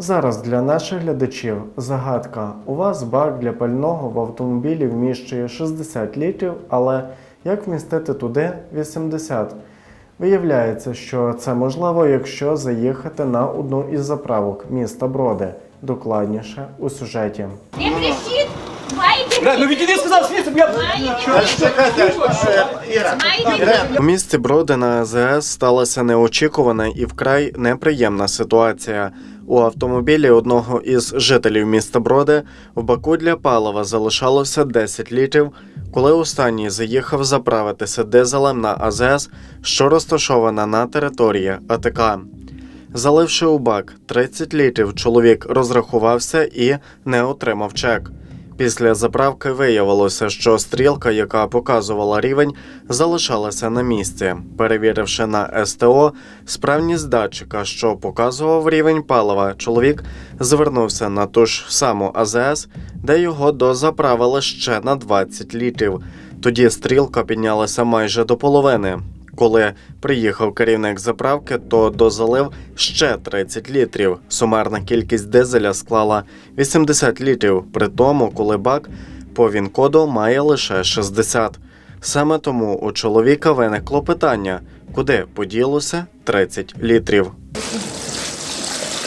Зараз для наших глядачів загадка. У вас бак для пального в автомобілі вміщує 60 літрів, але як вмістити туди 80? Виявляється, що це можливо, якщо заїхати на одну із заправок міста Броди. Докладніше у сюжеті. У місті Броди на АЗС сталася неочікувана і вкрай неприємна ситуація. У автомобілі одного із жителів міста Броди в баку для палива залишалося 10 літрів, коли останній заїхав заправитися дизелем на АЗС, що розташована на території АТК. Заливши у бак 30 літрів, чоловік розрахувався і не отримав чек. Після заправки виявилося, що стрілка, яка показувала рівень, залишалася на місці. Перевіривши на СТО справність датчика, що показував рівень палива, чоловік звернувся на ту ж саму АЗС, де його дозаправили ще на 20 літрів. Тоді стрілка піднялася майже до половини. Коли приїхав керівник заправки, то дозалив ще 30 літрів. Сумарна кількість дизеля склала 80 літрів, при тому, коли бак по він-коду має лише 60. Саме тому у чоловіка виникло питання, куди поділося 30 літрів.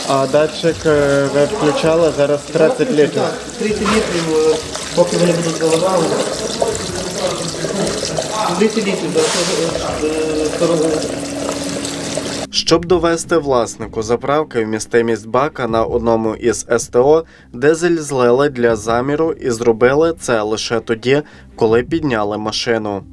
А датчик е, ви включали зараз 30 літрів. 30 літрів, е, поки вони будуть заливали. 30 літрів, так, е. Щоб довести власнику заправки вмістимість бака на одному із СТО, дизель злили для заміру і зробили це лише тоді, коли підняли машину.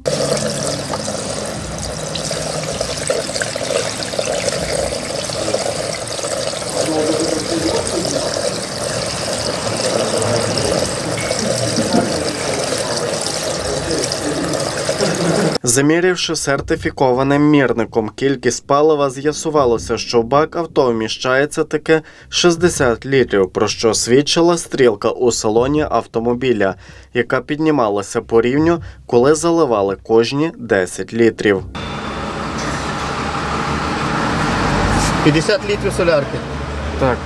Замірявши сертифікованим мірником кількість палива, з'ясувалося, що бак авто вміщається таки 60 літрів, про що свідчила стрілка у салоні автомобіля, яка піднімалася по рівню, коли заливали кожні 10 літрів. 50 літрів солярки. Так.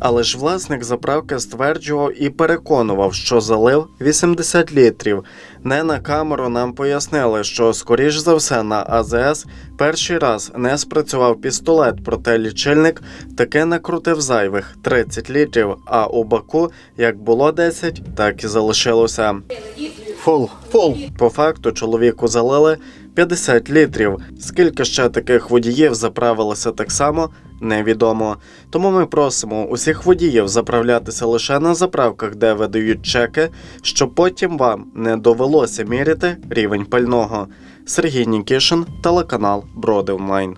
Але ж власник заправки стверджував і переконував, що залив 80 літрів. Не на камеру нам пояснили, що скоріш за все на АЗС перший раз не спрацював пістолет, проте лічильник таки накрутив зайвих 30 літрів. А у баку як було 10, так і залишилося. Фул. Фол. По факту чоловіку залили 50 літрів. Скільки ще таких водіїв заправилося так само, невідомо. Тому ми просимо усіх водіїв заправлятися лише на заправках, де видають чеки, щоб потім вам не довелося міряти рівень пального. Сергій Нікішин, телеканал Броди Онлайн.